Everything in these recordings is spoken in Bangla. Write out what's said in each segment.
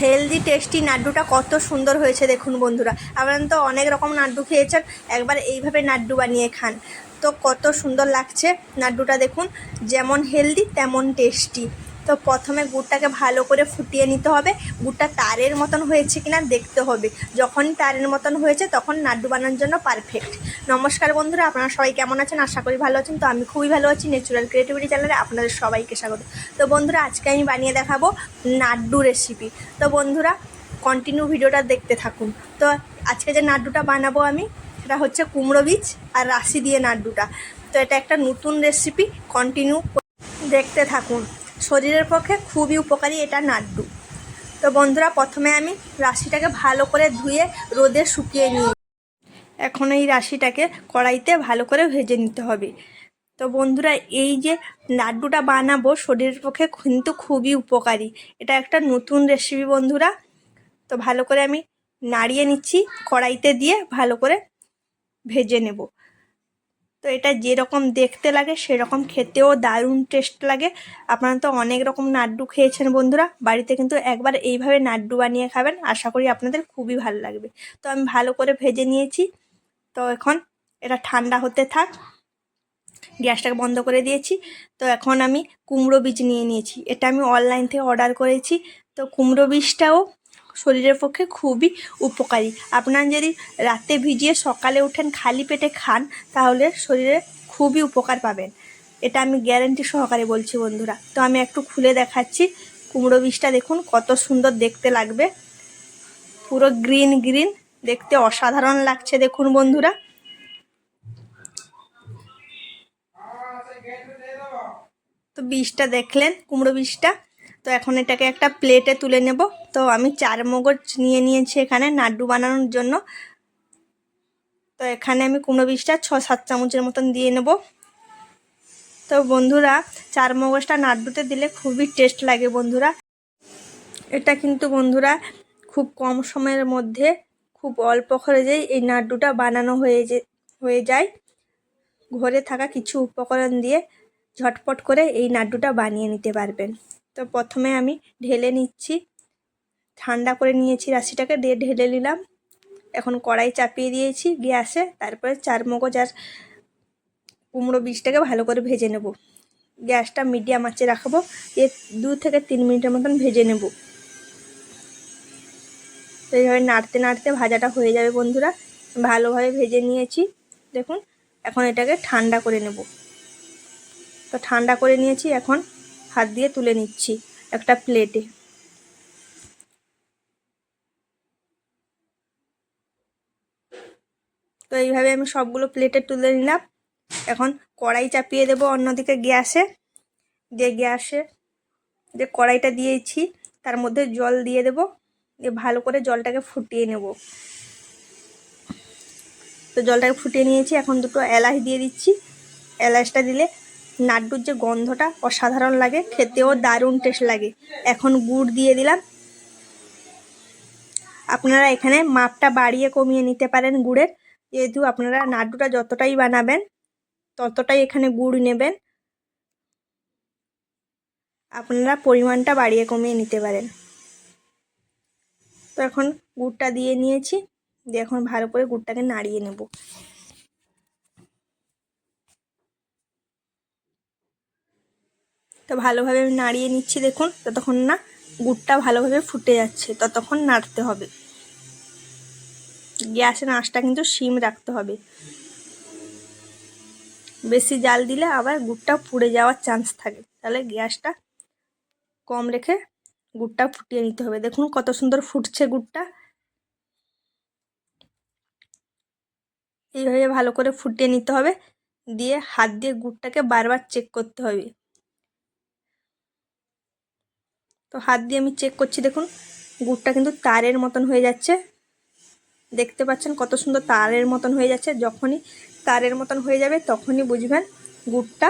হেলদি টেস্টি নাড্ডুটা কত সুন্দর হয়েছে দেখুন বন্ধুরা। আপনারা তো অনেক রকম নাড্ডু খেয়েছেন, একবার এইভাবে নাড্ডু বানিয়ে খান। তো কত সুন্দর লাগছে নাড্ডুটা দেখুন, যেমন হেলদি তেমন টেস্টি তো প্রথমে গুড়টাকে ভালো করে ফুটিয়ে নিতে হবে। গুড়টা তারের মতন হয়েছে কিনা দেখতে হবে। যখনই তারের মতন হয়েছে তখন নাড্ডু বানানোর জন্য পারফেক্ট নমস্কার বন্ধুরা, আপনারা সবাই কেমন আছেন? আশা করি ভালো আছেন। তো আমি খুবই ভালো আছি ন্যাচুরাল ক্রিয়েটিভিটি চ্যানেলে আপনাদের সবাইকে স্বাগত। তো বন্ধুরা, আজকে আমি বানিয়ে দেখাবো নাড্ডু রেসিপি তো বন্ধুরা কন্টিনিউ ভিডিওটা দেখতে থাকুন। তো আজকে যে নাড্ডুটা বানাবো আমি, সেটা হচ্ছে কুমড়ো বীজ আর রাশি দিয়ে নাড্ডুটা। তো এটা একটা নতুন রেসিপি কন্টিনিউ দেখতে থাকুন। শরীরের পক্ষে খুবই উপকারী এটা নাড্ডু। তো বন্ধুরা, প্রথমে আমি রাশিটাকে ভালো করে ধুয়ে রোদে শুকিয়ে নিই। এখন এই রাশিটাকে কড়াইতে ভালো করে ভেজে নিতে হবে। তো বন্ধুরা, এই যে লাড্ডুটা বানাবো শরীরের পক্ষে কিন্তু খুবই উপকারী। এটা একটা নতুন রেসিপি বন্ধুরা। তো ভালো করে আমি নাড়িয়ে নিচ্ছি, কড়াইতে দিয়ে ভালো করে ভেজে নেব। তো এটা যেরকম দেখতে লাগে, সেরকম খেতেও দারুণ টেস্ট লাগে। আপনারা তো অনেক রকম নাড্ডু খেয়েছেন বন্ধুরা, বাড়িতে কিন্তু একবার এইভাবে নাড্ডু বানিয়ে খাবেন, আশা করি আপনাদের খুবই ভালো লাগবে। তো আমি ভালো করে ভেজে নিয়েছি। তো এখন এটা ঠান্ডা হতে থাক, গ্যাসটাকে বন্ধ করে দিয়েছি। তো এখন আমি কুমড়ো বীজ নিয়ে নিয়েছি। এটা আমি অনলাইন থেকে অর্ডার করেছি। তো কুমড়ো বীজটাও শরীরের পক্ষে খুবই উপকারী। আপনারা যদি রাতে ভিজিয়ে সকালে উঠেন, খালি পেটে খান, তাহলে শরীরে খুবই উপকার পাবেন। এটা আমি গ্যারেন্টি সহকারে বলছি বন্ধুরা। তো আমি একটু খুলে দেখাচ্ছি। কুমড়ো বীজটা দেখুন, কত সুন্দর দেখতে লাগবে। পুরো গ্রিন গ্রিন, দেখতে অসাধারণ লাগছে দেখুন বন্ধুরা। তো বীজটা দেখলেন, কুমড়ো বীজটা। তো এখন এটাকে একটা প্লেটে তুলে নেব। তো আমি চার মগজ নিয়ে নিয়েছি এখানে নাড্ডু বানানোর জন্য। তো এখানে আমি কুমড়ো বীজটা ছ, সাত চামচের মতন দিয়ে নেব। তো বন্ধুরা, চার মগজটা নাড্ডুতে দিলে খুবই টেস্ট লাগে বন্ধুরা। এটা কিন্তু বন্ধুরা খুব কম সময়ের মধ্যে খুব অল্প খরচেই এই নাড্ডুটা বানানো হয়ে যে, হয়ে যায়। ঘরে থাকা কিছু উপকরণ দিয়ে ঝটপট করে এই নাড্ডুটা বানিয়ে নিতে পারবেন। তো প্রথমে আমি ঢেলে নিচ্ছি। ঠান্ডা করে নিয়েছি রাশিটাকে, দিয়ে ঢেলে নিলাম। এখন কড়াই চাপিয়ে দিয়েছি গ্যাসে, তারপরে চার মগজ আর কুমড়ো বীজটাকে ভালো করে ভেজে নেব। গ্যাসটা মিডিয়াম আঁচে রাখব, দিয়ে দু থেকে তিন মিনিটের মতন ভেজে নেব। তো এইভাবে নাড়তে নাড়তে ভাজাটা হয়ে যাবে বন্ধুরা। ভালোভাবে ভেজে নিয়েছি। দেখুন, এখন এটাকে ঠান্ডা করে নেব। তো ঠান্ডা করে নিয়েছি, এখন হাত দিয়ে তুলে নিচ্ছি, একটা প্লেটে। তো এইভাবে আমি সবগুলো প্লেটে তুলে নিলাম। এখন কড়াই চাপিয়ে দেবো অন্যদিকে গ্যাসে। যে গ্যাসে যে কড়াইটা দিয়েছি, তার মধ্যে জল দিয়ে দেবো। দিয়ে ভালো করে জলটাকে ফুটিয়ে নেব। তো জলটাকে ফুটিয়ে নিয়েছি। এখন দুটো এলাচ দিয়ে দিচ্ছি। এলাচটা দিলে নাড্ডুর যে গন্ধটা অসাধারণ লাগে, খেতেও দারুণ টেস্ট লাগে। এখন গুড় দিয়ে দিলাম। আপনারা এখানে মাপটা বাড়িয়ে কমিয়ে নিতে পারেন গুড়ের। যেহেতু আপনারা নাড্ডুটা যতটাই বানাবেন, ততটাই এখানে গুড় নেবেন। আপনারা পরিমাণটা বাড়িয়ে কমিয়ে নিতে পারেন। তো এখন গুড়টা দিয়ে নিয়েছি। দিয়ে এখন ভালো করে গুড়টাকে নাড়িয়ে নেব। তো ভালোভাবে নাড়িয়ে নিচ্ছি দেখুন, ততক্ষণ না গুড়টা ভালোভাবে ফুটে যাচ্ছে, ততক্ষণ নাড়তে হবে। গ্যাসের আঁচটা কিন্তু সিম রাখতে হবে। বেশি জাল দিলে আবার গুড়টা পুড়ে যাওয়ার চান্স থাকে। তাহলে গ্যাসটা কম রেখে গুড়টা ফুটিয়ে নিতে হবে। দেখুন কত সুন্দর ফুটছে গুড়টা। এইভাবে ভালো করে ফুটিয়ে নিতে হবে। দিয়ে হাত দিয়ে গুড়টাকে বারবার চেক করতে হবে। তো হাত দিয়ে আমি চেক করছি, দেখুন, গুড়টা কিন্তু তারের মতন হয়ে যাচ্ছে। দেখতে পাচ্ছেন কত সুন্দর তারের মতন হয়ে যাচ্ছে। যখনই তারের মতন হয়ে যাবে, তখনই বুঝবেন গুড়টা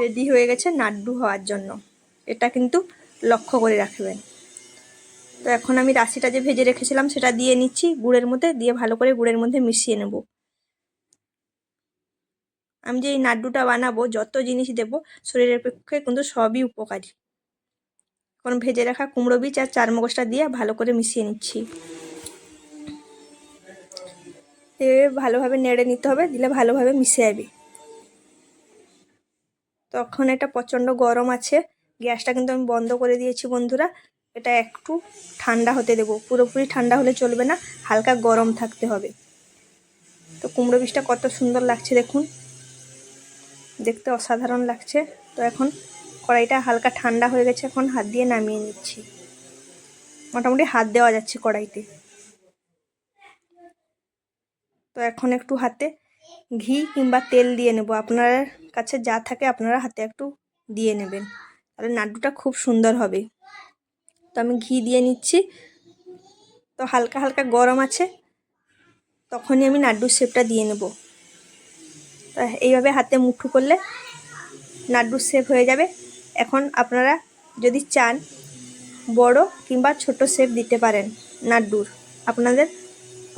রেডি হয়ে গেছে নাড্ডু হওয়ার জন্য। এটা কিন্তু লক্ষ্য করে রাখবেন। তো এখন আমি রাশিটা যে ভেজে রেখেছিলাম, সেটা দিয়ে নিচ্ছি গুড়ের মধ্যে, দিয়ে ভালো করে গুড়ের মধ্যে মিশিয়ে নেব। আমি যে এই নাড্ডুটা বানাবো, যত জিনিস দেব, শরীরের পক্ষে কিন্তু সবই উপকারী। এখন ভেজে রাখা কুমড়ো বীজ আর চার মগজটা দিয়ে ভালো করে মিশিয়ে নিচ্ছি। এভাবে ভালোভাবে নেড়ে নিতে হবে, দিলে ভালোভাবে মিশে যাবে। তখন এটা প্রচণ্ড গরম আছে, গ্যাসটা কিন্তু আমি বন্ধ করে দিয়েছি বন্ধুরা। এটা একটু ঠান্ডা হতে দেবো, পুরোপুরি ঠান্ডা হলে চলবে না, হালকা গরম থাকতে হবে। তো কুমড়ো বীজটা কত সুন্দর লাগছে দেখুন। দেখতে অসাধারণ লাগছে। তো এখন কড়াইটা হালকা ঠান্ডা হয়ে গেছে, এখন হাত দিয়ে নামিয়ে নিচ্ছি। মোটামুটি হাত দেওয়া যাচ্ছে কড়াইতে। তো এখন একটু হাতে ঘি কিংবা তেল দিয়ে নেব। আপনার কাছে যা থাকে আপনারা হাতে একটু দিয়ে নেবেন। তাহলে নাড়ুটা খুব সুন্দর হবে। তো আমি ঘি দিয়ে নিচ্ছি। তো হালকা হালকা গরম আছে, তখনই আমি নাড্ডুর শেপটা দিয়ে নেব। এইভাবে হাতে মুঠো করলে নাড্ডুর শেপ হয়ে যাবে। এখন আপনারা যদি চান বড় কিংবা ছোট শেপ দিতে পারেন নাড্ডুর, আপনাদের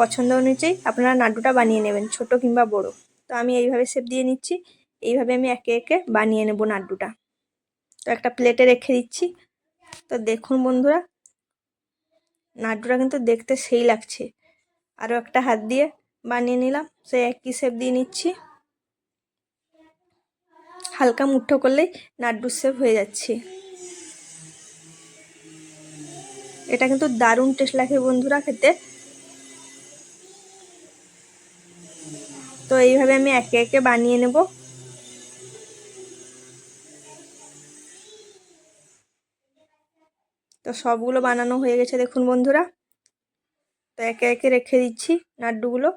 পছন্দ অনুযায়ী আপনারা নাড্ডুটা বানিয়ে নেবেন, ছোট কিংবা বড়। তো আমি এইভাবে শেপ দিয়ে নিচ্ছি, এইভাবে আমি একে একে বানিয়ে নেব নাড্ডুটা। তো একটা প্লেটে রেখে দিচ্ছি। তো দেখুন বন্ধুরা, নাড্ডুটা কিন্তু দেখতে সেই লাগছে। আরও একটা হাত দিয়ে বানিয়ে নিলাম সে একই শেপ দিয়ে নিচ্ছি। হালকা মুঠো করলেই নাড্ডুর শেপ হয়ে যাচ্ছে। এটা কিন্তু দারুণ টেস্ট লাগে বন্ধুরা খেতে। তো এইভাবে আমি একে একে বানিয়ে নেব। তো সবগুলো বানানো হয়ে গেছে দেখুন বন্ধুরা। তো একে একে রেখে দিচ্ছি নাড্ডুগুলো।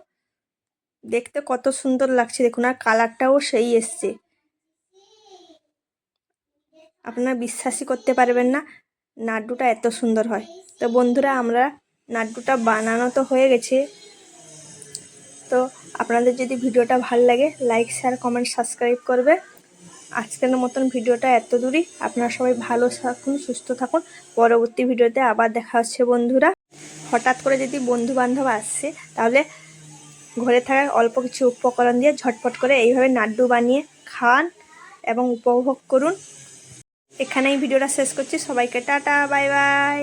দেখতে কত সুন্দর লাগছে দেখুন আর কালারটাও সেই এসছে। আপনারা বিশ্বাসই করতে পারবেন না, নাড্ডুটা এত সুন্দর হয়। তো বন্ধুরা, আমরা নাড্ডুটা বানানো তো হয়ে গেছে। তো আপনাদের যদি ভিডিওটা ভালো লাগে লাইক শেয়ার কমেন্ট সাবস্ক্রাইব করবে। আজকের মতন ভিডিওটা এত দূরই। আপনারা সবাই ভালো থাকুন, সুস্থ থাকুন। পরবর্তী ভিডিওতে আবার দেখা হচ্ছে বন্ধুরা। হঠাৎ করে যদি বন্ধু বান্ধব আসছে তাহলে ঘরে থাকা অল্প কিছু উপকরণ দিয়ে ঝটপট করে এইভাবে নাড্ডু বানিয়ে খান এবং উপভোগ করুন। এখানেই ভিডিওটা শেষ করছি। সবাইকে টাটা বাই বাই।